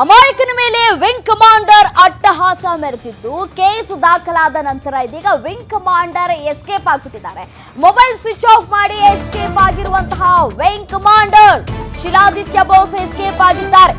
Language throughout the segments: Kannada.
ಅಮಾಯಕನ ಮೇಲೆ ವಿಂಗ್ ಕಮಾಂಡರ್ ಅಟ್ಟಹಾಸ ಮೆರೆತಿದ್ದು ಕೇಸ್ ದಾಖಲಾದ ನಂತರ ಇದೀಗ ವಿಂಗ್ ಕಮಾಂಡರ್ ಎಸ್ಕೇಪ್ ಆಗ್ಬಿಟ್ಟಿದ್ದಾರೆ. ಮೊಬೈಲ್ ಸ್ವಿಚ್ ಆಫ್ ಮಾಡಿ ಎಸ್ಕೇಪ್ ಆಗಿರುವಂತಹ wing commander Shiladitya Bose escape ಆಗಿದ್ದಾರೆ.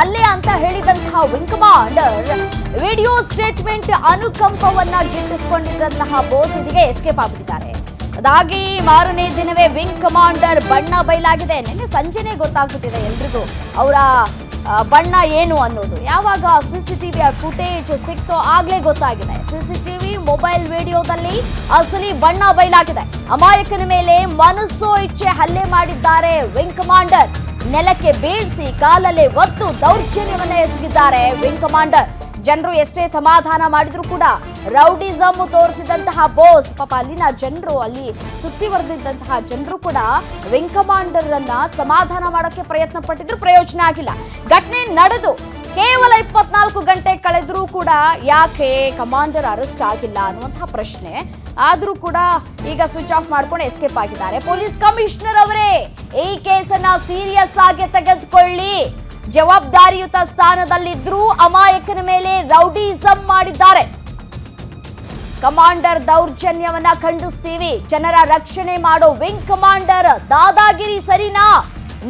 ಹಲ್ಲೆ ಅಂತ ಹೇಳಿದಂತಹ ವಿಂಗ್ ಕಮಾಂಡರ್ ವಿಡಿಯೋ ಸ್ಟೇಟ್ಮೆಂಟ್ ಅನುಕಂಪವನ್ನ ಗಿಟ್ಟಿಸಿಕೊಂಡಿದ್ದಂತಹ ಬೋಸ್ ಇದೀಗ ಎಸ್ಕೇಪ್ ಆಗ್ಬಿಟ್ಟಿದ್ದಾರೆ. ಅದಾಗಿ ಮಾರನೇ ದಿನವೇ ವಿಂಗ್ ಕಮಾಂಡರ್ ಬಣ್ಣ ಬಯಲಾಗಿದೆ. ನಿನ್ನೆ ಸಂಜೆನೆ ಗೊತ್ತಾಗ್ಬಿಟ್ಟಿದೆ ಎಲ್ರಿಗೂ ಅವರ ಬಣ್ಣ ಏನು ಅನ್ನೋದು. ಯಾವಾಗ ಸಿ ಸಿ ಟಿ ವಿಯ ಫುಟೇಜ್ ಸಿಕ್ತೋ ಆಗ್ಲೇ ಗೊತ್ತಾಗಿದೆ. C C T V mobile ವಿಡಿಯೋದಲ್ಲಿ ಅಸಲಿ ಬಣ್ಣ ಬಯಲಾಗಿದೆ. ಅಮಾಯಕನ ಮೇಲೆ ಮನಸ್ಸೋ ಇಚ್ಛೆ ಹಲ್ಲೆ ಮಾಡಿದ್ದಾರೆ ವಿಂಗ್ ಕಮಾಂಡರ್ ನೆಲಕ್ಕೆ ಬೀಳಿಸಿ ಕಾಲಲ್ಲೇ ಒತ್ತು ದೌರ್ಜನ್ಯವನ್ನ ಎಸಗಿದ್ದಾರೆ ವಿಂಗ್ ಕಮಾಂಡರ್ ಜನರು ಎಷ್ಟೇ ಸಮಾಧಾನ ಮಾಡಿದ್ರು ಕೂಡ ರೌಡಿಸಮ್ ತೋರಿಸಿದಂತಹ ಬೋಸ್, ಪಾಪ ಅಲ್ಲಿನ ಜನರು, ಅಲ್ಲಿ ಸುತ್ತಿವರೆದಿದ್ದಂತಹ ಜನರು ಕೂಡ ವಿಂಗ್ ಕಮಾಂಡರ್ ಅನ್ನ ಸಮಾಧಾನ ಮಾಡೋಕೆ ಪ್ರಯತ್ನ ಪಟ್ಟಿದ್ರು ಪ್ರಯೋಜನ ಆಗಿಲ್ಲ. ಘಟನೆ ನಡೆದು ಕೇವಲ ಇಪ್ಪತ್ನಾಲ್ಕು ಗಂಟೆ ಕಳೆದ್ರೂ ಕೂಡ ಯಾಕೆ ಕಮಾಂಡರ್ ಅರೆಸ್ಟ್ ಆಗಿಲ್ಲ ಅನ್ನುವಂತಹ ಪ್ರಶ್ನೆ ಆದ್ರೂ ಕೂಡ ಈಗ ಸ್ವಿಚ್ ಆಫ್ ಮಾಡ್ಕೊಂಡು ಎಸ್ಕೇಪ್ ಆಗಿದ್ದಾರೆ. ಪೊಲೀಸ್ ಕಮಿಷನರ್ ಅವರೇ, ಈ ಕೇಸನ್ನ ಸೀರಿಯಸ್ ಆಗಿ ತೆಗೆದುಕೊಳ್ಳಿ. ಜವಾಬ್ದಾರಿಯುತ ಸ್ಥಾನದಲ್ಲಿದ್ರೂ ಅಮಾಯಕನ ಮೇಲೆ ರೌಡಿಸಂ ಮಾಡಿದ್ದಾರೆ. ಕಮಾಂಡರ್ ದೌರ್ಜನ್ಯವನ್ನ ಖಂಡಿಸ್ತೀವಿ. ಜನರ ರಕ್ಷಣೆ ಮಾಡೋ ವಿಂಗ್ ಕಮಾಂಡರ್ ದಾದಾಗಿರಿ ಸರಿನಾ?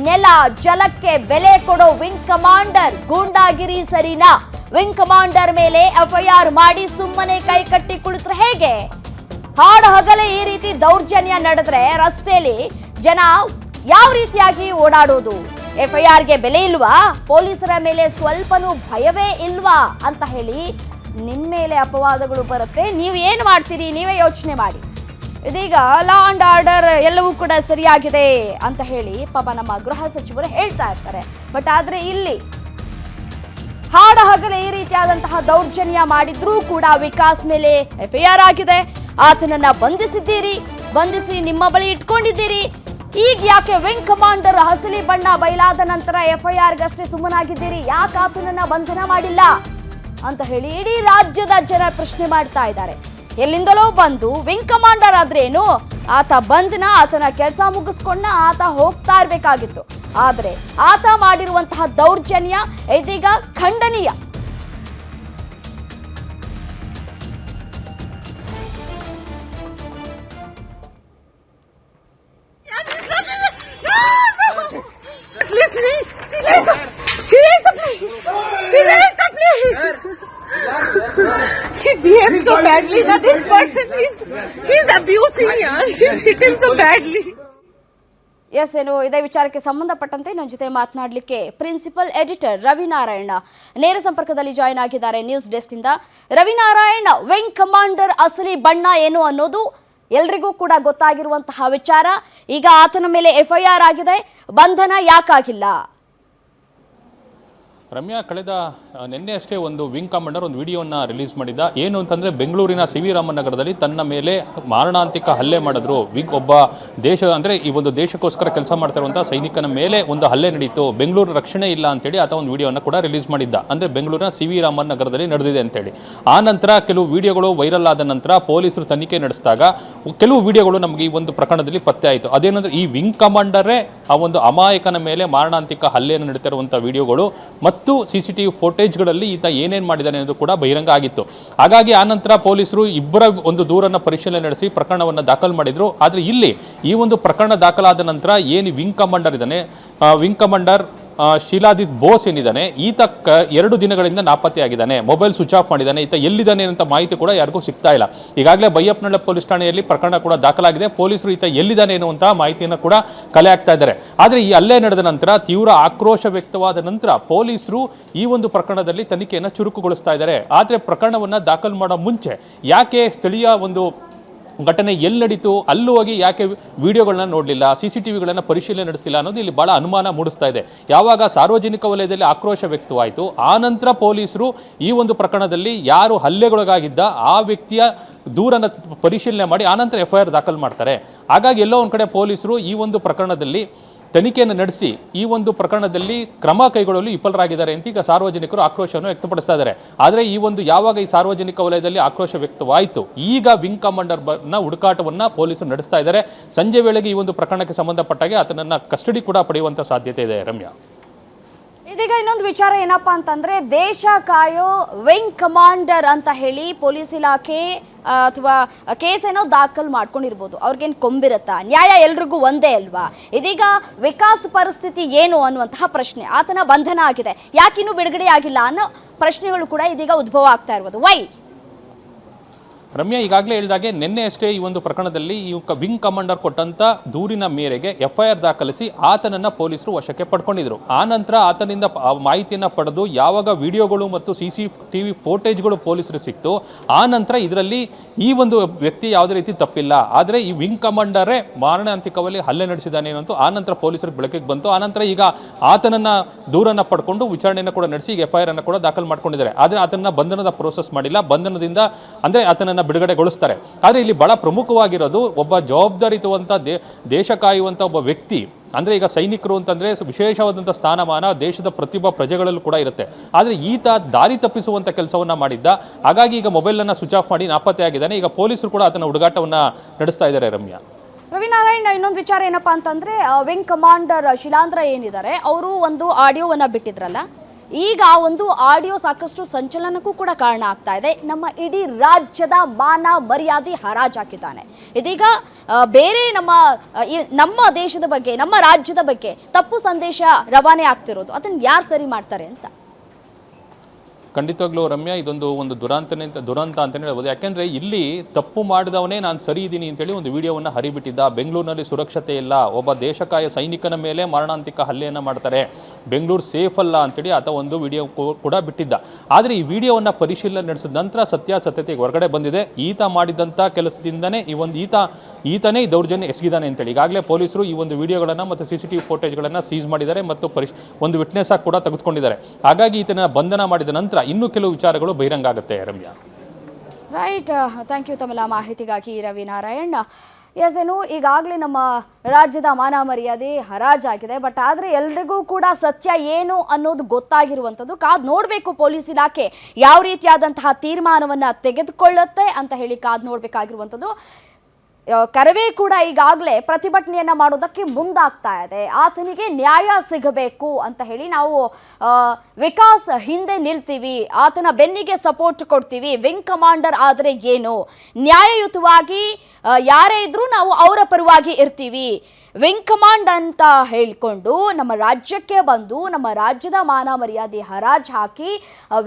ನೆಲ ಜಲಕ್ಕೆ ಬೆಲೆ ಕೊಡೋ ವಿಂಗ್ ಕಮಾಂಡರ್ ಗೂಂಡಾಗಿರಿ ಸರಿನಾ? ವಿಂಗ್ ಕಮಾಂಡರ್ ಮೇಲೆ ಎಫ್ಐಆರ್ ಮಾಡಿ ಸುಮ್ಮನೆ ಕೈ ಕಟ್ಟಿ ಕುಳಿತರೆ ಹೇಗೆ? ಹಾಡು ಹಗಲೇ ಈ ರೀತಿ ದೌರ್ಜನ್ಯ ನಡೆದ್ರೆ ರಸ್ತೆಯಲ್ಲಿ ಜನ ಯಾವ ರೀತಿಯಾಗಿ ಓಡಾಡೋದು? ಎಫ್ಐಆರ್ಗೆ ಬೆಲೆ ಇಲ್ವಾ? ಪೊಲೀಸರ ಮೇಲೆ ಸ್ವಲ್ಪನೂ ಭಯವೇ ಇಲ್ವಾ? ಅಂತ ಹೇಳಿ ನಿಮ್ಮ ಮೇಲೆ ಅಪವಾದಗಳು ಬರುತ್ತೆ. ನೀವು ಏನು ಮಾಡ್ತೀರಿ? ನೀವೇ ಯೋಚನೆ ಮಾಡಿ. ಇದೀಗ ಲಾ ಅಂಡ್ ಆರ್ಡರ್ ಎಲ್ಲವೂ ಕೂಡ ಸರಿಯಾಗಿದೆ ಅಂತ ಹೇಳಿ ಪಾಪ ನಮ್ಮ ಗೃಹ ಸಚಿವರು ಹೇಳ್ತಾ ಇರ್ತಾರೆ. ಬಟ್ ಆದರೆ ಇಲ್ಲಿ ಹಾಡ ಹಗಲೇ ಈ ರೀತಿಯಾದಂತಹ ದೌರ್ಜನ್ಯ ಮಾಡಿದ್ರೂ ಕೂಡ ವಿಕಾಸ್ ಮೇಲೆ ಎಫ್ಐಆರ್ ಆಗಿದೆ. ಆತನನ್ನ ಬಂಧಿಸಿದ್ದೀರಿ, ಬಂಧಿಸಿ ನಿಮ್ಮ ಬಳಿ ಇಟ್ಕೊಂಡಿದ್ದೀರಿ. ಈಗ ಯಾಕೆ ವಿಂಗ್ ಕಮಾಂಡರ್ ಹಸಲಿ ಬಣ್ಣ ಬಯಲಾದ ನಂತರ ಎಫ್ಐಆರ್ಗಷ್ಟೇ ಸುಮ್ಮನಾಗಿದ್ದೀರಿ? ಯಾಕೆ ಆತನನ್ನ ಬಂಧನ ಮಾಡಿಲ್ಲ? ಅಂತ ಹೇಳಿ ಇಡೀ ರಾಜ್ಯದ ಜನ ಪ್ರಶ್ನೆ ಮಾಡ್ತಾ ಇದ್ದಾರೆ. ಎಲ್ಲಿಂದಲೋ ಬಂದು ವಿಂಗ್ ಕಮಾಂಡರ್ ಆದ್ರೇನು? ಆತ ಬಂಧನ ಆತನ ಕೆಲಸ ಮುಗಿಸ್ಕೊಂಡ ಆತ ಹೋಗ್ತಾ ಇರಬೇಕಾಗಿತ್ತು. ಆದರೆ ಆತ ಮಾಡಿರುವಂತಹ ದೌರ್ಜನ್ಯ ಇದೀಗ ಖಂಡನೀಯ. ಎಸ್, ಏನು, ಇದೇ ವಿಚಾರಕ್ಕೆ ಸಂಬಂಧಪಟ್ಟಂತೆ ನನ್ನ ಜೊತೆ ಮಾತನಾಡಲಿಕ್ಕೆ ಪ್ರಿನ್ಸಿಪಲ್ ಎಡಿಟರ್ ರವಿನಾರಾಯಣ ನೇರ ಸಂಪರ್ಕದಲ್ಲಿ ಜಾಯ್ನ್ ಆಗಿದ್ದಾರೆ ನ್ಯೂಸ್ ಡೆಸ್ಕ್ ಇಂದ ರವಿನಾರಾಯಣ ವಿಂಗ್ ಕಮಾಂಡರ್ ಅಸಲಿ ಬಣ್ಣ ಏನು ಅನ್ನೋದು ಎಲ್ರಿಗೂ ಕೂಡ ಗೊತ್ತಾಗಿರುವಂತಹ ವಿಚಾರ. ಈಗ ಆತನ ಮೇಲೆ ಎಫ್ಐಆರ್ ಆಗಿದೆ. ಬಂಧನ ಯಾಕಾಗಿಲ್ಲ? ರಮ್ಯಾ, ಕಳೆದ ನಿನ್ನೆ ಅಷ್ಟೇ ಒಂದು ವಿಂಗ್ ಕಮಾಂಡರ್ ಒಂದು ವಿಡಿಯೋನ ರಿಲೀಸ್ ಮಾಡಿದ್ದ. ಏನು ಅಂತಂದ್ರೆ ಬೆಂಗಳೂರಿನ ಸಿ ವಿ ರಾಮನಗರದಲ್ಲಿ ತನ್ನ ಮೇಲೆ ಮಾರಣಾಂತಿಕ ಹಲ್ಲೆ ಮಾಡಿದ್ರು. ವಿಂಗ್ ಒಬ್ಬ ದೇಶ, ಅಂದರೆ ಈ ಒಂದು ದೇಶಕ್ಕೋಸ್ಕರ ಕೆಲಸ ಮಾಡ್ತಿರುವಂಥ ಸೈನಿಕನ ಮೇಲೆ ಒಂದು ಹಲ್ಲೆ ನಡೀತು. ಬೆಂಗಳೂರು ರಕ್ಷಣೆ ಇಲ್ಲ ಅಂತೇಳಿ ಆತ ಒಂದು ವಿಡಿಯೋನ ಕೂಡ ರಿಲೀಸ್ ಮಾಡಿದ್ದ. ಅಂದ್ರೆ ಬೆಂಗಳೂರಿನ ಸಿ ವಿ ರಾಮನಗರದಲ್ಲಿ ನಡೆದಿದೆ ಅಂತೇಳಿ. ಆ ನಂತರ ಕೆಲವು ವಿಡಿಯೋಗಳು ವೈರಲ್ ಆದ ನಂತರ ಪೊಲೀಸರು ತನಿಖೆ ನಡೆಸಿದಾಗ ಕೆಲವು ವಿಡಿಯೋಗಳು ನಮಗೆ ಈ ಒಂದು ಪ್ರಕರಣದಲ್ಲಿ ಪತ್ತೆ ಆಯಿತು. ಅದೇನಂದ್ರೆ ಈ ವಿಂಗ್ ಕಮಾಂಡರೇ ಆ ಒಂದು ಅಮಾಯಕನ ಮೇಲೆ ಮಾರಣಾಂತಿಕ ಹಲ್ಲೆಯನ್ನು ನಡೀತಿರುವಂಥ ವಿಡಿಯೋಗಳು ಮತ್ತು ಸಿ ಸಿ ಟಿ ವಿ ಫೋಟೇಜ್ಗಳಲ್ಲಿ ಈತ ಏನೇನು ಮಾಡಿದ್ದಾನೆ ಅನ್ನೋದು ಕೂಡ ಬಹಿರಂಗ ಆಗಿತ್ತು. ಹಾಗಾಗಿ ಆ ನಂತರ ಪೊಲೀಸರು ಇಬ್ಬರ ಒಂದು ದೂರನ್ನು ಪರಿಶೀಲನೆ ನಡೆಸಿ ಪ್ರಕರಣವನ್ನು ದಾಖಲು ಮಾಡಿದರು. ಆದರೆ ಇಲ್ಲಿ ಈ ಒಂದು ಪ್ರಕರಣ ದಾಖಲಾದ ನಂತರ ಏನು ವಿಂಗ್ ಕಮಾಂಡರ್ ಇದ್ದಾನೆ? ವಿಂಗ್ ಕಮಾಂಡರ್ ಶೀಲಾದಿತ್ ಬೋಸ್ ಏನಿದ್ದಾನೆ, ಈತ ಎರಡು ದಿನಗಳಿಂದ ನಾಪತ್ತೆಯಾಗಿದ್ದಾನೆ. ಮೊಬೈಲ್ ಸ್ವಿಚ್ ಆಫ್ ಮಾಡಿದ್ದಾನೆ. ಈತ ಎಲ್ಲಿದ್ದಾನೆ ಅಂತ ಮಾಹಿತಿ ಕೂಡ ಯಾರಿಗೂ ಸಿಗ್ತಾ ಇಲ್ಲ. ಈಗಾಗಲೇ ಬೈಯಪ್ಪನಳ್ಳ ಪೊಲೀಸ್ ಠಾಣೆಯಲ್ಲಿ ಪ್ರಕರಣ ಕೂಡ ದಾಖಲಾಗಿದೆ. ಪೊಲೀಸರು ಈತ ಎಲ್ಲಿದ್ದಾನೆ ಎನ್ನುವಂತಹ ಮಾಹಿತಿಯನ್ನು ಕೂಡ ಕಲೆ ಹಾಕ್ತಾ ಇದ್ದಾರೆ. ಆದರೆ ಈ ಅಲ್ಲೇ ನಡೆದ ನಂತರ ತೀವ್ರ ಆಕ್ರೋಶ ವ್ಯಕ್ತವಾದ ನಂತರ ಪೊಲೀಸರು ಈ ಒಂದು ಪ್ರಕರಣದಲ್ಲಿ ತನಿಖೆಯನ್ನು ಚುರುಕುಗೊಳಿಸ್ತಾ ಇದ್ದಾರೆ. ಆದರೆ ಪ್ರಕರಣವನ್ನು ದಾಖಲು ಮಾಡೋ ಮುಂಚೆ ಯಾಕೆ ಸ್ಥಳೀಯ ಒಂದು ಘಟನೆ ಎಲ್ಲಿ ನಡೀತು ಅಲ್ಲೂ ಹೋಗಿ ಯಾಕೆ ವಿಡಿಯೋಗಳನ್ನ ನೋಡಲಿಲ್ಲ, ಸಿ ಸಿ ಟಿ ವಿಗಳನ್ನು ಪರಿಶೀಲನೆ ನಡೆಸ್ತಿಲ್ಲ ಅನ್ನೋದು ಇಲ್ಲಿ ಬಹಳ ಅನುಮಾನ ಮೂಡಿಸ್ತಾ ಇದೆ. ಯಾವಾಗ ಸಾರ್ವಜನಿಕ ವಲಯದಲ್ಲಿ ಆಕ್ರೋಶ ವ್ಯಕ್ತವಾಯಿತು ಆನಂತರ ನಂತರ ಪೊಲೀಸರು ಈ ಒಂದು ಪ್ರಕರಣದಲ್ಲಿ ಯಾರು ಹಲ್ಲೆಗೊಳಗಾಗಿದ್ದ, ಆ ವ್ಯಕ್ತಿಯ ದೂರನ್ನು ಪರಿಶೀಲನೆ ಮಾಡಿ ಆನಂತರ ಎಫ್ ಐ ಆರ್ ದಾಖಲು ಮಾಡ್ತಾರೆ. ಹಾಗಾಗಿ ಎಲ್ಲೋ ಒಂದು ಕಡೆ ಪೊಲೀಸರು ಈ ಒಂದು ಪ್ರಕರಣದಲ್ಲಿ ತನಿಖೆಯನ್ನು ನಡೆಸಿ ಈ ಒಂದು ಪ್ರಕರಣದಲ್ಲಿ ಕ್ರಮ ಕೈಗೊಳ್ಳಲು ವಿಫಲರಾಗಿದ್ದಾರೆ ಅಂತ ಈಗ ಸಾರ್ವಜನಿಕರು ಆಕ್ರೋಶವನ್ನು ವ್ಯಕ್ತಪಡಿಸ್ತಾ ಇದ್ದಾರೆ. ಆದರೆ ಈ ಒಂದು ಯಾವಾಗ ಈ ಸಾರ್ವಜನಿಕ ವಲಯದಲ್ಲಿ ಆಕ್ರೋಶ ವ್ಯಕ್ತವಾಯಿತು? ಈಗ ವಿಂಗ್ ಕಮಾಂಡರ್ನ ಹುಡುಕಾಟವನ್ನು ಪೊಲೀಸರು ನಡೆಸ್ತಾ ಇದ್ದಾರೆ. ಸಂಜೆ ವೇಳೆಗೆ ಈ ಒಂದು ಪ್ರಕರಣಕ್ಕೆ ಸಂಬಂಧಪಟ್ಟಾಗೆ ಆತನನ್ನು ಕಸ್ಟಡಿ ಕೂಡ ಪಡೆಯುವಂಥ ಸಾಧ್ಯತೆ ಇದೆ. ರಮ್ಯಾ. ಇದೀಗ ಇನ್ನೊಂದು ವಿಚಾರ ಏನಪ್ಪ ಅಂತಂದ್ರೆ ದೇಶ ಕಾಯೋ ವಿಂಗ್ ಕಮಾಂಡರ್ ಅಂತ ಹೇಳಿ ಪೊಲೀಸ್ ಇಲಾಖೆ ಅಥವಾ ಕೇಸ್ ಏನೋ ದಾಖಲು ಮಾಡ್ಕೊಂಡಿರ್ಬೋದು. ಅವ್ರಿಗೇನು ಕೊಂಬಿರುತ್ತಾ? ನ್ಯಾಯ ಎಲ್ರಿಗೂ ಒಂದೇ ಅಲ್ವಾ? ಇದೀಗ ವಿಕಾಸ್ ಪರಿಸ್ಥಿತಿ ಏನು ಅನ್ನುವಂತಹ ಪ್ರಶ್ನೆ. ಆತನ ಬಂಧನ ಆಗಿದೆ. ಯಾಕಿನ್ನೂ ಬಿಡುಗಡೆ ಆಗಿಲ್ಲ ಅನ್ನೋ ಪ್ರಶ್ನೆಗಳು ಕೂಡ ಇದೀಗ ಉದ್ಭವ ಆಗ್ತಾ ಇರ್ಬೋದು. ವೈ ರಮ್ಯಾ ಈಗಾಗಲೇ ಹೇಳಿದಾಗೆ ನಿನ್ನೆ ಅಷ್ಟೇ ಈ ಒಂದು ಪ್ರಕರಣದಲ್ಲಿ ಈ ವಿಂಗ್ ಕಮಾಂಡರ್ ಕೊಟ್ಟಂತ ದೂರಿನ ಮೇರೆಗೆ ಎಫ್ಐಆರ್ ದಾಖಲಿಸಿ ಆತನನ್ನ ಪೊಲೀಸರು ವಶಕ್ಕೆ ಪಡ್ಕೊಂಡಿದ್ರು. ಆ ನಂತರ ಆತನಿಂದ ಮಾಹಿತಿಯನ್ನ ಪಡೆದು ಯಾವಾಗ ವಿಡಿಯೋಗಳು ಮತ್ತು ಸಿ ಸಿ ಟಿವಿ ಫೋಟೇಜ್ಗಳು ಪೊಲೀಸರು ಸಿಕ್ತು ಆ ನಂತರ ಇದರಲ್ಲಿ ಈ ಒಂದು ವ್ಯಕ್ತಿ ಯಾವುದೇ ರೀತಿ ತಪ್ಪಿಲ್ಲ. ಆದರೆ ಈ ವಿಂಗ್ ಕಮಾಂಡರೇ ಮಾರಣಾಂತಿಕವಾಗಿ ಹಲ್ಲೆ ನಡೆಸಿದಾನೆ ಅಂತ ಆ ನಂತರ ಪೊಲೀಸರು ಬೆಳಕಿಗೆ ಬಂತು. ಆ ನಂತರ ಈಗ ಆತನನ್ನ ದೂರನ್ನ ಪಡ್ಕೊಂಡು ವಿಚಾರಣೆಯನ್ನು ಕೂಡ ನಡೆಸಿ ಈಗ ಎಫ್ಐಆರ್ ಅನ್ನು ಕೂಡ ದಾಖಲು ಮಾಡ್ಕೊಂಡಿದ್ದಾರೆ. ಆದರೆ ಆತನ ಬಂಧನದ ಪ್ರೋಸೆಸ್ ಮಾಡಿಲ್ಲ. ಬಂಧನದಿಂದ ಅಂದ್ರೆ ಆತನನ್ನ ಬಿಡುಗಡೆಗೊಳಿಸ್ತಾರೆ. ಆದರೆ ಇಲ್ಲಿ ಬಹಳ ಪ್ರಮುಖವಾಗಿರೋದು ಒಬ್ಬ ಜವಾಬ್ದಾರಿಯುತವಂತ ದೇ, ದೇಶ ಕಾಯುವಂಥ ಒಬ್ಬ ವ್ಯಕ್ತಿ, ಅಂದರೆ ಈಗ ಸೈನಿಕರು ಅಂತಂದರೆ ವಿಶೇಷವಾದಂಥ ಸ್ಥಾನಮಾನ, ದೇಶದ ಪ್ರತಿಭಾ ಪ್ರಜೆಗಳಲ್ಲೂ ಕೂಡ ಇರುತ್ತೆ. ಆದರೆ ಈತ ದಾರಿ ತಪ್ಪಿಸುವಂಥ ಕೆಲಸವನ್ನು ಮಾಡಿದ್ದ. ಹಾಗಾಗಿ ಈಗ ಮೊಬೈಲನ್ನು ಸ್ವಿಚ್ ಆಫ್ ಮಾಡಿ ನಾಪತ್ತೆಯಾಗಿದ್ದಾನೆ ಈಗ ಪೊಲೀಸರು ಕೂಡ ಆತನ ಹುಡುಗಾಟವನ್ನು ನಡೆಸ್ತಾ ಇದ್ದಾರೆ ರಮ್ಯಾ. ರವಿನಾರಾಯಣ್, ಇನ್ನೊಂದು ವಿಚಾರ ಏನಪ್ಪಾ ಅಂತಂದ್ರೆ ವಿಂಗ್ ಕಮಾಂಡರ್ ಶಿಲಾಂಧ್ರ ಏನಿದ್ದಾರೆ, ಅವರು ಒಂದು ಆಡಿಯೋವನ್ನ ಬಿಟ್ಟಿದ್ರಲ್ಲ? ಈಗ ಒಂದು ಆಡಿಯೋ ಸಾಕಷ್ಟು ಸಂಚಲನಕ್ಕೂ ಕೂಡ ಕಾರಣ ಆಗ್ತಾ ಇದೆ. ನಮ್ಮ ಇಡೀ ರಾಜ್ಯದ ಮಾನ ಮರ್ಯಾದೆ ಹರಾಜಾಕಿದ್ದಾನೆ. ಇದೀಗ ಬೇರೆ ನಮ್ಮ ನಮ್ಮ ದೇಶದ ಬಗ್ಗೆ, ನಮ್ಮ ರಾಜ್ಯದ ಬಗ್ಗೆ ತಪ್ಪು ಸಂದೇಶ ರವಾನೆ ಆಗ್ತಿರೋದು. ಅದನ್ನು ಯಾರು ಸರಿ ಮಾಡ್ತಾರೆ ಅಂತ? ಖಂಡಿತವಾಗ್ಲೂ ರಮ್ಯಾ, ಇದೊಂದು ಒಂದು ದುರಂತನೇ ಅಂತ, ದುರಂತ ಅಂತಲೇ ಹೇಳ್ಬೋದು. ಯಾಕೆಂದ್ರೆ ಇಲ್ಲಿ ತಪ್ಪು ಮಾಡಿದವನೇ ನಾನು ಸರಿ ಇದ್ದೀನಿ ಅಂತೇಳಿ ಒಂದು ವಿಡಿಯೋವನ್ನು ಹರಿಬಿಟ್ಟಿದ್ದ. ಬೆಂಗಳೂರಿನಲ್ಲಿ ಸುರಕ್ಷತೆ ಇಲ್ಲ. ಒಬ್ಬ ದೇಶಕಾಯ ಸೈನಿಕನ ಮೇಲೆ ಮಾರಣಾಂತಿಕ ಹಲ್ಲೆಯನ್ನು ಮಾಡ್ತಾರೆ. ಬೆಂಗಳೂರು ಸೇಫ್ ಅಲ್ಲ ಅಂತೇಳಿ ಆತ ಒಂದು ವಿಡಿಯೋ ಕೂಡ ಬಿಟ್ಟಿದ್ದ. ಆದರೆ ಈ ವಿಡಿಯೋವನ್ನು ಪರಿಶೀಲನೆ ನಡೆಸಿದ ನಂತರ ಸತ್ಯಾಸತ್ಯತೆಗೆ ಹೊರಗಡೆ ಬಂದಿದೆ. ಈತ ಮಾಡಿದಂಥ ಕೆಲಸದಿಂದನೇ ಈ ಒಂದು ಈತ, ಈತನೇ ಈ ದೌರ್ಜನ್ಯ ಎಸಗಿದ್ದಾನೆ ಅಂತೇಳಿ. ಈಗಾಗಲೇ ಪೊಲೀಸರು ಈ ಒಂದು ವಿಡಿಯೋಗಳನ್ನು ಮತ್ತು ಸಿ ಸಿ ಟಿ ವಿ ಫೋಟೇಜ್ಗಳನ್ನು ಸೀಸ್ ಮಾಡಿದ್ದಾರೆ ಮತ್ತು ಪರಿಶ್, ಒಂದು ವಿಟ್ನೆಸ್ ಆಗಿ ಕೂಡ ತೆಗೆದುಕೊಂಡಿದ್ದಾರೆ. ಹಾಗಾಗಿ ಈತನ ಬಂಧನ ಮಾಡಿದ ನಂತರ ಇನ್ನೂ ಕೆಲವು ವಿಚಾರಗಳು ಬಹಿರಂಗ ಆಗುತ್ತೆ ರಮ್ಯಾ ರೈಟ್ ಥ್ಯಾಂಕ್ ಯು ತಮಲ ಮಾಹಿತಿಗಾಗಿ ರವಿ ನಾರಾಯಣ್. ಎಸ್ ಏನು, ಈಗಾಗಲೇ ನಮ್ಮ ರಾಜ್ಯದ ಮಾನ ಮರ್ಯಾದೆ ಹರಾಜಾಗಿದೆ ಬಟ್ ಆದರೆ ಎಲ್ರಿಗೂ ಕೂಡ ಸತ್ಯ ಏನು ಅನ್ನೋದು ಗೊತ್ತಾಗಿರುವಂಥದ್ದು. ಕಾದ್ ನೋಡಬೇಕು ಪೊಲೀಸ್ ಇಲಾಖೆ ಯಾವ ರೀತಿಯಾದಂತಹ ತೀರ್ಮಾನವನ್ನು ತೆಗೆದುಕೊಳ್ಳುತ್ತೆ ಅಂತ ಹೇಳಿ ಕಾದ್ ನೋಡಬೇಕಾಗಿರುವಂಥದ್ದು. ಕರವೇ ಕೂಡ ಈಗಾಗಲೇ ಪ್ರತಿಭಟನೆಯನ್ನು ಮಾಡೋದಕ್ಕೆ ಮುಂದಾಗ್ತಾ ಇದೆ. ಆತನಿಗೆ ನ್ಯಾಯ ಸಿಗಬೇಕು ಅಂತ ಹೇಳಿ ನಾವು ವಿಕಾಸ್ ಹಿಂದೆ ನಿಲ್ತೀವಿ, ಆತನ ಬೆನ್ನಿಗೆ ಸಪೋರ್ಟ್ ಕೊಡ್ತೀವಿ, ವಿಂಗ್ ಕಮಾಂಡರ್ ಆದರೆ ಏನು? ನ್ಯಾಯಯುತವಾಗಿ ಯಾರೇ ಇದ್ರೂ ನಾವು ಅವರ ಪರವಾಗಿ ಇರ್ತೀವಿ. ವಿಂಗ್ ಕಮಾಂಡ್ ಅಂತ ಹೇಳಿಕೊಂಡು ನಮ್ಮ ರಾಜ್ಯಕ್ಕೆ ಬಂದು ನಮ್ಮ ರಾಜ್ಯದ ಮಾನ ಮರ್ಯಾದೆ ಹರಾಜ್ ಹಾಕಿ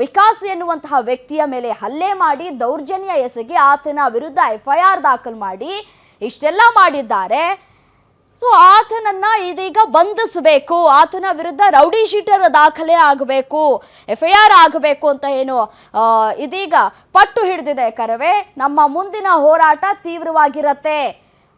ವಿಕಾಸ್ ಎನ್ನುವಂತಹ ವ್ಯಕ್ತಿಯ ಮೇಲೆ ಹಲ್ಲೆ ಮಾಡಿ, ದೌರ್ಜನ್ಯ ಎಸಗಿ ಆತನ ವಿರುದ್ಧ ಎಫ್ ಐ ಆರ್ ದಾಖಲು ಮಾಡಿ ಇಷ್ಟೆಲ್ಲ ಮಾಡಿದ್ದಾರೆ. ಸೊ ಆತನನ್ನ ಇದೀಗ ಬಂಧಿಸಬೇಕು, ಆತನ ವಿರುದ್ಧ ರೌಡಿ ಶೀಟರ್ ದಾಖಲೆ ಆಗಬೇಕು ಎಫ್ ಐ ಆರ್ ಆಗಬೇಕು ಅಂತ ಏನು ಇದೀಗ ಪಟ್ಟು ಹಿಡಿದಿದೆ ಕರವೇ. ನಮ್ಮ ಮುಂದಿನ ಹೋರಾಟ ತೀವ್ರವಾಗಿರತ್ತೆ.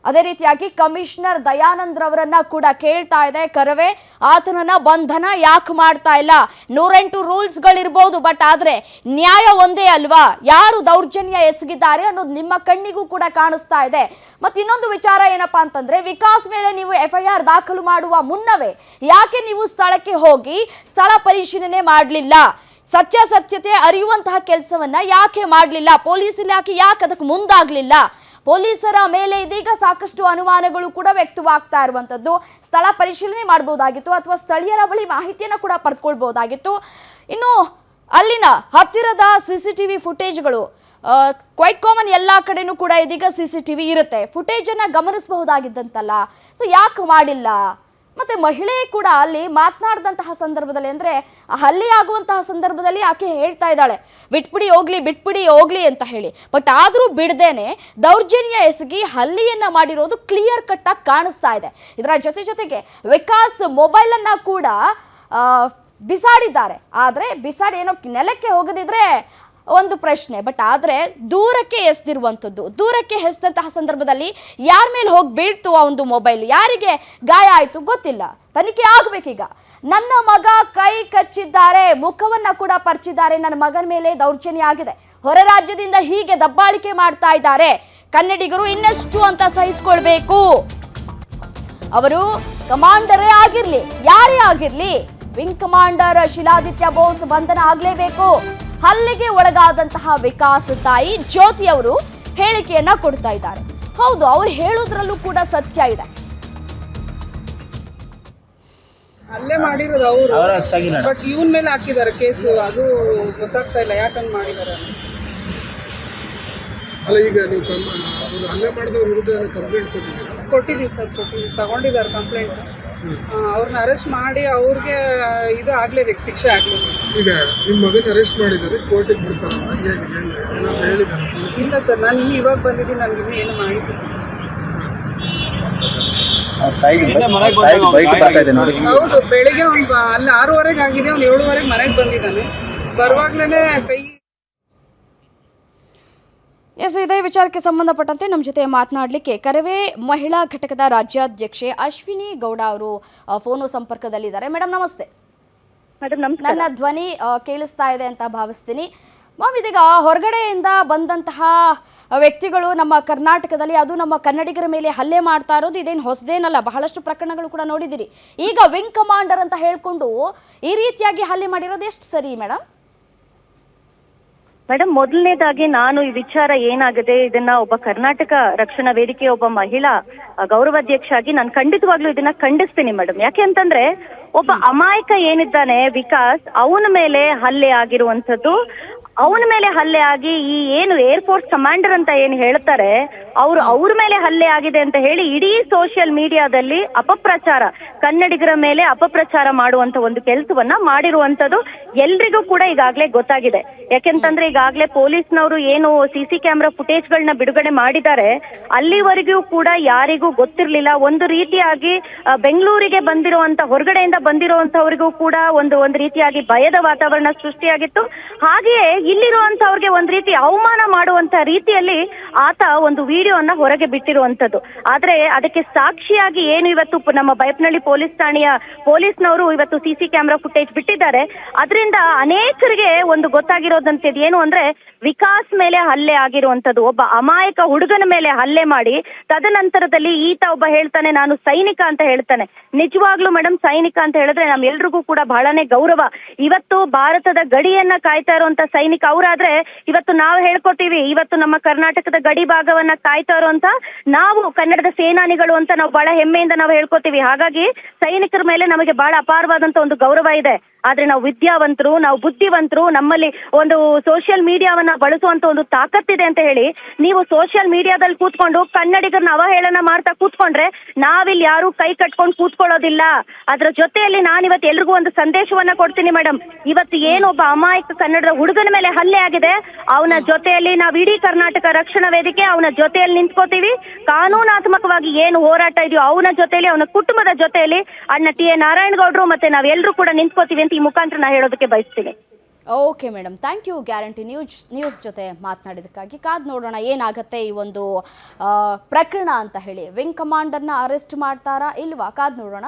ಅದೇ ರೀತಿಯಾಗಿ ಕಮಿಷನರ್ ದಯಾನಂದ್ ರವರನ್ನ ಕೂಡ ಕೇಳ್ತಾ ಇದೆ, ಕರವೇ, ಆತನನ್ನ ಬಂಧನ ಯಾಕೆ ಮಾಡ್ತಾ ಇಲ್ಲ? ನೂರೆಂಟು ರೂಲ್ಸ್ಗಳಿರ್ಬೋದು, ಬಟ್ ಆದ್ರೆ ನ್ಯಾಯ ಒಂದೇ ಅಲ್ವಾ? ಯಾರು ದೌರ್ಜನ್ಯ ಎಸಗಿದ್ದಾರೆ ಅನ್ನೋದು ನಿಮ್ಮ ಕಣ್ಣಿಗೂ ಕೂಡ ಕಾಣಿಸ್ತಾ ಇದೆ. ಮತ್ತೆ ಇನ್ನೊಂದು ವಿಚಾರ ಏನಪ್ಪಾ ಅಂತಂದ್ರೆ, ವಿಕಾಸ್ ಮೇಲೆ ನೀವು ಎಫ್ ದಾಖಲು ಮಾಡುವ ಮುನ್ನವೇ ಯಾಕೆ ನೀವು ಸ್ಥಳಕ್ಕೆ ಹೋಗಿ ಸ್ಥಳ ಪರಿಶೀಲನೆ ಮಾಡಲಿಲ್ಲ? ಸತ್ಯಾಸತ್ಯತೆ ಅರಿಯುವಂತಹ ಕೆಲಸವನ್ನ ಯಾಕೆ ಮಾಡಲಿಲ್ಲ? ಪೊಲೀಸ್ ಇಲಾಖೆ ಯಾಕೆ ಅದಕ್ಕೆ ಮುಂದಾಗಲಿಲ್ಲ? ಪೊಲೀಸರ ಮೇಲೆ ಇದೀಗ ಸಾಕಷ್ಟು ಅನುಮಾನಗಳು ಕೂಡ ವ್ಯಕ್ತವಾಗ್ತಾ ಇರುವಂಥದ್ದು ಸ್ಥಳ ಪರಿಶೀಲನೆ ಮಾಡಬಹುದಾಗಿತ್ತು ಅಥವಾ ಸ್ಥಳೀಯರ ಬಳಿ ಮಾಹಿತಿಯನ್ನು ಕೂಡ ಪಡ್ಕೊಳ್ಬಹುದಾಗಿತ್ತು. ಇನ್ನು ಅಲ್ಲಿನ ಹತ್ತಿರದ ಸಿ ಸಿ ಟಿ ವಿ ಫುಟೇಜ್ಗಳು ಕ್ವೈಟ್ ಕಾಮನ್ ಎಲ್ಲ ಕಡೆನೂ ಕೂಡ ಇದೀಗ ಸಿ ಸಿ ಟಿ ವಿ ಇರುತ್ತೆ. ಫುಟೇಜನ್ನು ಗಮನಿಸಬಹುದಾಗಿದ್ದಂತಲ್ಲ. ಸೊ ಯಾಕೆ ಮಾಡಿಲ್ಲ? ಮತ್ತೆ ಮಹಿಳೆ ಕೂಡ ಅಲ್ಲಿ ಮಾತನಾಡಿದಂತಹ ಸಂದರ್ಭದಲ್ಲಿ ಅಂದ್ರೆ ಹಲ್ಲೆ ಆಗುವಂತಹ ಸಂದರ್ಭದಲ್ಲಿ ಆಕೆ ಹೇಳ್ತಾ ಇದ್ದಾಳೆ, ಬಿಟ್ಬಿಡಿ, ಹೋಗ್ಲಿ ಬಿಟ್ಬಿಡಿ, ಹೋಗ್ಲಿ ಅಂತ ಹೇಳಿ. ಬಟ್ ಆದರೂ ಬಿಡದೇನೆ ದೌರ್ಜನ್ಯ ಎಸಗಿ ಹಲ್ಲಿಯನ್ನ ಮಾಡಿರೋದು ಕ್ಲಿಯರ್ ಕಟ್ ಆಗಿ ಕಾಣಿಸ್ತಾ ಇದೆ. ಇದರ ಜೊತೆ ಜೊತೆಗೆ ವಿಕಾಸ್ ಮೊಬೈಲ್ ಅನ್ನ ಕೂಡ ಬಿಸಾಡಿದ್ದಾರೆ. ಆದ್ರೆ ಬಿಸಾಡಿ ಏನೋ ನೆಲಕ್ಕೆ ಹೋಗದಿದ್ರೆ ಒಂದು ಪ್ರಶ್ನೆ ಬಟ್ ಆದರೆ ದೂರಕ್ಕೆ ಎಸ್ದಿರುವಂಥದ್ದು, ದೂರಕ್ಕೆ ಎಸ್ದಂತಹ ಸಂದರ್ಭದಲ್ಲಿ ಯಾರ ಮೇಲೆ ಹೋಗಿ ಬೀಳ್ತು ಆ ಒಂದು ಮೊಬೈಲ್ ಯಾರಿಗೆ ಗಾಯ ಆಯಿತು ಗೊತ್ತಿಲ್ಲ. ತನಿಖೆ ಆಗಬೇಕೀಗ. ನನ್ನ ಮಗ ಕೈ ಕಚ್ಚಿದ್ದಾರೆ, ಮುಖವನ್ನು ಕೂಡ ಪರ್ಚಿದ್ದಾರೆ, ನನ್ನ ಮಗನ ಮೇಲೆ ದೌರ್ಜನ್ಯ ಆಗಿದೆ. ಹೊರ ರಾಜ್ಯದಿಂದ ಹೀಗೆ ದಬ್ಬಾಳಿಕೆ ಮಾಡ್ತಾ ಇದ್ದಾರೆ. ಕನ್ನಡಿಗರು ಇನ್ನಷ್ಟು ಅಂತ ಸಹಿಸಿಕೊಳ್ಬೇಕು. ಅವರು ಕಮಾಂಡರೇ ಆಗಿರಲಿ, ಯಾರೇ ಆಗಿರಲಿ, ವಿಂಗ್ ಕಮಾಂಡರ್ ಶಿಲಾದಿತ್ಯ ಬೋಸ್ ಬಂಧನ ಆಗ್ಲೇಬೇಕು. ಹಲ್ಲೆಗೆ ಒಳಗಾದಂತಹ ವಿಕಾಸ್ ತಾಯಿ ಜ್ಯೋತಿ ಅವರು ಹೇಳಿಕೆಯನ್ನ ಕೊಡ್ತಾ ಇದ್ದಾರೆ. ಹೌದು ಅವ್ರು ಹೇಳೋದ್ರಲ್ಲೂ ಕೂಡ ಸತ್ಯ ಇದೆ. ಅಲ್ಲೇ ಮಾಡಿರೋದು ಅವರು. ಬಟ್ ಇವನ್ ಮೇಲೆ ಹಾಕಿದ್ದಾರೆ ಕೇಸು ಅದು ಗೊತ್ತಾಗ್ತಾ ಇಲ್ಲ. ಯಾಕಂದ್ ಮಾಡಿದ್ದಾರೆ. ಅಲ್ಲ ಈಗ ನೀವು ಹಲ್ಲೆ ಮಾಡಿದವ್ರ ವಿರುದ್ಧ ಕಂಪ್ಲೇಂಟ್ ಕೊಟ್ಟಿದ್ದೀರಾ? ಕೊಟ್ಟಿದ್ದೀವಿ ಸರ್ ಕೊಟ್ಟಿದ್ದೀವಿ. ತಗೊಂಡಿದ್ದಾರೆ ಕಂಪ್ಲೇಂಟ್ ಅವ್ರನ್ನ ಅರೆಸ್ಟ್ ಮಾಡಿ ಅವ್ರಿಗೆ ಇದು ಆಗ್ಲೇಬೇಕು ಶಿಕ್ಷೆ ಆಗ್ಲೇಬೇಕು. ಈಗ ನಿಮ್ಮ ಮಗನ ಅರೆಸ್ಟ್ ಮಾಡಿದ್ದಾರೆ ಕೋರ್ಟಿಗೆ ಬಿಡ್ತಾರಂತ ಹೇಗಿದೆ ಏನಾದ್ರು ಹೇಳಿದ್ದಾರೆ ಇಲ್ಲ ಸರ್ ನಾನು ಇನ್ನು ಇವಾಗ ಬಂದಿದ್ದೀನಿ ನನಗೆ ಇನ್ನೂ ಏನು ಮಾಹಿತಿ ಸಿಕ್ಕಿಲ್ಲ ಬೈಕ್ ಬರ್ತಾ ಇದೆ ನೋಡಿ. ಹೌದು ಬೆಳಿಗ್ಗೆ ಅವ್ನು ಅಲ್ಲಿ ಆರೂವರೆಗೆ ಆಗಿದೆ ಅವ್ನು ಏಳುವರೆಗೆ ಮನೆಗೆ ಬಂದಿದ್ದಾನೆ. ಬರುವಾಗ್ಲೇ ಕೈ ಎಸ್ ಇದೇ ವಿಚಾರಕ್ಕೆ ಸಂಬಂಧಪಟ್ಟಂತೆ ನಮ್ಮ ಜೊತೆ ಮಾತನಾಡಲಿಕ್ಕೆ ಕರವೇ ಮಹಿಳಾ ಘಟಕದ ರಾಜ್ಯಾಧ್ಯಕ್ಷೆ ಅಶ್ವಿನಿ ಗೌಡ ಅವರು ಫೋನು ಸಂಪರ್ಕದಲ್ಲಿದ್ದಾರೆ. ಮೇಡಮ್ ನಮಸ್ತೆ. ನನ್ನ ಧ್ವನಿ ಕೇಳಿಸ್ತಾ ಇದೆ ಅಂತ ಭಾವಿಸ್ತೀನಿ. ಮ್ಯಾಮ್ ಇದೀಗ ಹೊರಗಡೆಯಿಂದ ಬಂದಂತಹ ವ್ಯಕ್ತಿಗಳು ನಮ್ಮ ಕರ್ನಾಟಕದಲ್ಲಿ ಅದು ನಮ್ಮ ಕನ್ನಡಿಗರ ಮೇಲೆ ಹಲ್ಲೆ ಮಾಡ್ತಾ ಇರೋದು ಇದೇನು ಹೊಸದೇನಲ್ಲ ಬಹಳಷ್ಟು ಪ್ರಕರಣಗಳು ಕೂಡ ನೋಡಿದ್ದೀರಿ. ಈಗ ವಿಂಗ್ ಕಮಾಂಡರ್ ಅಂತ ಹೇಳಿಕೊಂಡು ಈ ರೀತಿಯಾಗಿ ಹಲ್ಲೆ ಮಾಡಿರೋದು ಎಷ್ಟು ಸರಿ ಮೇಡಮ್ ಮೇಡಮ್ ಮೊದಲನೇದಾಗಿ ನಾನು ಈ ವಿಚಾರ ಏನಾಗಿದೆ ಇದನ್ನ ಒಬ್ಬ ಕರ್ನಾಟಕ ರಕ್ಷಣಾ ವೇದಿಕೆ ಒಬ್ಬ ಮಹಿಳಾ ಗೌರವಾಧ್ಯಕ್ಷಾಗಿ ಗೌರವಾಧ್ಯಕ್ಷ ಆಗಿ ನಾನು ಖಂಡಿತವಾಗ್ಲೂ ಇದನ್ನ ಖಂಡಿಸ್ತೀನಿ ಮೇಡಮ್ ಯಾಕೆ ಅಂತಂದ್ರೆ ಒಬ್ಬ ಅಮಾಯಕ ಏನಿದ್ದಾನೆ ವಿಕಾಸ್ ಅವನ ಮೇಲೆ ಹಲ್ಲೆ ಆಗಿರುವಂಥದ್ದು ಅವನ ಮೇಲೆ ಹಲ್ಲೆ ಆಗಿ ಈ ಏನು ಏರ್ ಫೋರ್ಸ್ ಕಮಾಂಡರ್ ಅಂತ ಏನು ಹೇಳ್ತಾರೆ ಅವರು ಅವ್ರ ಮೇಲೆ ಹಲ್ಲೆ ಆಗಿದೆ ಅಂತ ಹೇಳಿ ಇಡೀ ಸೋಷಿಯಲ್ ಮೀಡಿಯಾದಲ್ಲಿ ಅಪಪ್ರಚಾರ ಕನ್ನಡಿಗರ ಮೇಲೆ ಅಪಪ್ರಚಾರ ಮಾಡುವಂತ ಒಂದು ಕೆಲಸವನ್ನ ಮಾಡಿರುವಂತದ್ದು ಎಲ್ರಿಗೂ ಕೂಡ ಈಗಾಗಲೇ ಗೊತ್ತಾಗಿದೆ. ಯಾಕೆಂತಂದ್ರೆ ಈಗಾಗಲೇ ಪೊಲೀಸ್ನವರು ಏನು ಸಿಸಿ ಸಿ ಫುಟೇಜ್ ಗಳನ್ನ ಬಿಡುಗಡೆ ಮಾಡಿದ್ದಾರೆ. ಅಲ್ಲಿವರೆಗೂ ಕೂಡ ಯಾರಿಗೂ ಗೊತ್ತಿರಲಿಲ್ಲ. ಒಂದು ರೀತಿಯಾಗಿ ಬೆಂಗಳೂರಿಗೆ ಬಂದಿರುವಂತ ಹೊರಗಡೆಯಿಂದ ಬಂದಿರುವಂತವರಿಗೂ ಕೂಡ ಒಂದು ಒಂದು ರೀತಿಯಾಗಿ ಭಯದ ವಾತಾವರಣ ಸೃಷ್ಟಿಯಾಗಿತ್ತು. ಹಾಗೆಯೇ ಇಲ್ಲಿರುವಂತವ್ರಿಗೆ ಒಂದು ರೀತಿ ಅವಮಾನ ಮಾಡುವಂತ ರೀತಿಯಲ್ಲಿ ಆತ ಒಂದು ವಿಡಿಯೋವನ್ನ ಹೊರಗೆ ಬಿಟ್ಟಿರುವಂತದ್ದು ಆದ್ರೆ ಅದಕ್ಕೆ ಸಾಕ್ಷಿಯಾಗಿ ಏನು ಇವತ್ತು ನಮ್ಮ ಬೈಪ್ನಳ್ಳಿ ಪೊಲೀಸ್ ಠಾಣೆಯ ಪೊಲೀಸ್ನವರು ಇವತ್ತು ಸಿಸಿ ಕ್ಯಾಮೆರಾ ಫುಟೇಜ್ ಬಿಟ್ಟಿದ್ದಾರೆ. ಅದರಿಂದ ಅನೇಕರಿಗೆ ಒಂದು ಗೊತ್ತಾಗಿರೋದಂತದ್ದು ಏನು ಅಂದ್ರೆ ವಿಕಾಸ್ ಮೇಲೆ ಹಲ್ಲೆ ಆಗಿರುವಂತದ್ದು ಒಬ್ಬ ಅಮಾಯಕ ಹುಡುಗನ ಮೇಲೆ ಹಲ್ಲೆ ಮಾಡಿ, ತದನಂತರದಲ್ಲಿ ಈತ ಒಬ್ಬ ಹೇಳ್ತಾನೆ, ನಾನು ಸೈನಿಕ ಅಂತ ಹೇಳ್ತಾನೆ. ನಿಜವಾಗ್ಲೂ ಮೇಡಮ್ ಸೈನಿಕ ಅಂತ ಹೇಳಿದ್ರೆ ನಮ್ಮೆಲ್ರಿಗೂ ಕೂಡ ಬಹಳನೇ ಗೌರವ. ಇವತ್ತು ಭಾರತದ ಗಡಿಯನ್ನ ಕಾಯ್ತಾ ಇರುವಂತ ಸೈನಿಕ ಅವರಾದ್ರೆ, ಇವತ್ತು ನಾವು ಹೇಳ್ಕೊತೀವಿ ಇವತ್ತು ನಮ್ಮ ಕರ್ನಾಟಕದ ಗಡಿ ಭಾಗವನ್ನ ಕಾಯ್ತಾ ಅಂತ ನಾವು ಕನ್ನಡದ ಸೇನಾನಿಗಳು ಅಂತ ನಾವು ಬಹಳ ಹೆಮ್ಮೆಯಿಂದ ನಾವು ಹೇಳ್ಕೊತೀವಿ. ಹಾಗಾಗಿ ಸೈನಿಕರ ಮೇಲೆ ನಮಗೆ ಬಹಳ ಅಪಾರವಾದಂತ ಒಂದು ಗೌರವ ಇದೆ. ಆದ್ರೆ ನಾವು ವಿದ್ಯಾವಂತರು ನಾವು ಬುದ್ಧಿವಂತರು ನಮ್ಮಲ್ಲಿ ಒಂದು ಸೋಷಿಯಲ್ ಮೀಡಿಯಾವನ್ನ ಬಳಸುವಂತ ಒಂದು ತಾಕತ್ತಿದೆ ಅಂತ ಹೇಳಿ ನೀವು ಸೋಷಿಯಲ್ ಮೀಡಿಯಾದಲ್ಲಿ ಕೂತ್ಕೊಂಡು ಕನ್ನಡಿಗರನ್ನ ಅವಹೇಳನ ಮಾಡ್ತಾ ಕೂತ್ಕೊಂಡ್ರೆ ನಾವಿಲ್ಲಿ ಯಾರು ಕೈ ಕಟ್ಕೊಂಡು ಕೂತ್ಕೊಳ್ಳೋದಿಲ್ಲ. ಅದ್ರ ಜೊತೆಯಲ್ಲಿ ನಾನು ಇವತ್ತು ಎಲ್ರಿಗೂ ಒಂದು ಸಂದೇಶವನ್ನ ಕೊಡ್ತೀನಿ ಮೇಡಮ್ ಇವತ್ತು ಏನೊಬ್ಬ ಅಮಾಯಕ ಕನ್ನಡದ ಹುಡುಗನ ಮೇಲೆ ಹಲ್ಲೆ ಆಗಿದೆ ಅವನ ಜೊತೆಯಲ್ಲಿ ನಾವು ಇಡೀ ಕರ್ನಾಟಕ ರಕ್ಷಣಾ ವೇದಿಕೆ ಅವನ ಜೊತೆಯಲ್ಲಿ ನಿಂತ್ಕೋತೀವಿ. ಕಾನೂನಾತ್ಮಕವಾಗಿ ಏನು ಹೋರಾಟ ಇದೆಯೋ ಅವನ ಜೊತೆಯಲ್ಲಿ ಅವನ ಕುಟುಂಬದ ಜೊತೆಯಲ್ಲಿ ಅಣ್ಣ ಟಿ ಎ ನಾರಾಯಣಗೌಡರು ಮತ್ತೆ ನಾವೆಲ್ಲರೂ ಕೂಡ ನಿಂತ್ಕೋತೀವಿ ಅಂತ ಈ ಮುಖಾಂತರ ನಾ ಹೇಳೋದಕ್ಕೆ ಬಯಸ್ತೀನಿ. Okay madam thank you guarantee news news ಜೊತೆ ಮಾತನಾಡಿದಕ್ಕಾಗಿ ಕಾದ್ ನೋಡೋಣ, ಏನಾಗುತ್ತೆ ಈ ಒಂದು ಪ್ರಕರಣ ಅಂತ ಹೇಳಿ. ವಿಂಗ್ ಕಮಾಂಡರ್ನ ಅರೆಸ್ಟ್ ಮಾಡ್ತಾರಾ ಇಲ್ವಾ? ಕಾದ್ ನೋಡೋಣ.